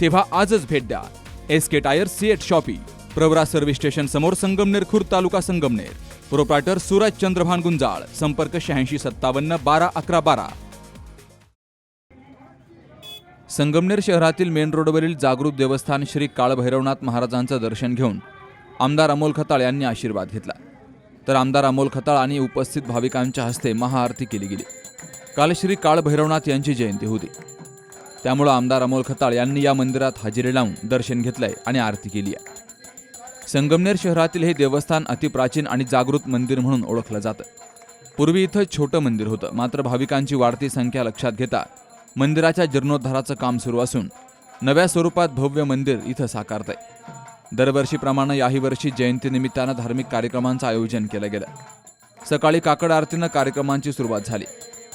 तेव्हा आजच भेट द्या. S K tyre CEAT shoppe Pravara service station समोर संगमनेर खुर्द तालुका संगमनेर. प्रोप्रायटर सूरज चंद्रभान गुंजाळ संपर्क शहाऐंशी सत्तावन्न बारा अकरा बारा. संगमनेर शहरातील मेन रोडवरील जागृत देवस्थान श्री काळभैरवनाथ महाराजांचं दर्शन घेऊन आमदार अमोल खताळ यांनी आशीर्वाद घेतला. तर आमदार अमोल खताळ आणि उपस्थित भाविकांच्या हस्ते महाआरती केली गेली. काल श्री काळभैरवनाथ यांची जयंती होती. त्यामुळं आमदार अमोल खताळ यांनी या मंदिरात हजेरी लावून दर्शन घेतलंय आणि आरती केली आहे. संगमनेर शहरातील हे देवस्थान अतिप्राचीन आणि जागृत मंदिर म्हणून ओळखलं जातं. पूर्वी इथं छोटं मंदिर होतं मात्र भाविकांची वाढती संख्या लक्षात घेता मंदिराच्या जीर्णोद्धाराचं काम सुरू असून नव्या स्वरूपात भव्य मंदिर इथं साकारत आहे दरवर्षीप्रमाणे याही वर्षी जयंतीनिमित्तानं धार्मिक कार्यक्रमांचं आयोजन केलं गेलं. सकाळी काकड आरतीनं कार्यक्रमांची सुरुवात झाली.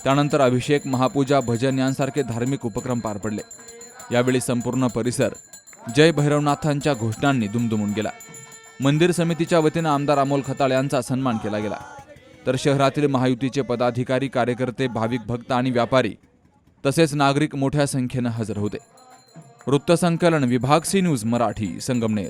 त्यानंतर अभिषेक महापूजा भजन यांसारखे धार्मिक उपक्रम पार पडले. यावेळी संपूर्ण परिसर जय भैरवनाथांच्या घोषणांनी दुमदुमून गेला. मंदिर समितीच्या वतीनं आमदार अमोल खताळ यांचा सन्मान केला गेला. तर शहरातील महायुतीचे पदाधिकारी कार्यकर्ते भाविक भक्त आणि व्यापारी तसेच नागरिक मोठ्या संख्येनं हजर होते. वृत्तसंकलन विभाग सी न्यूज मराठी संगमनेर.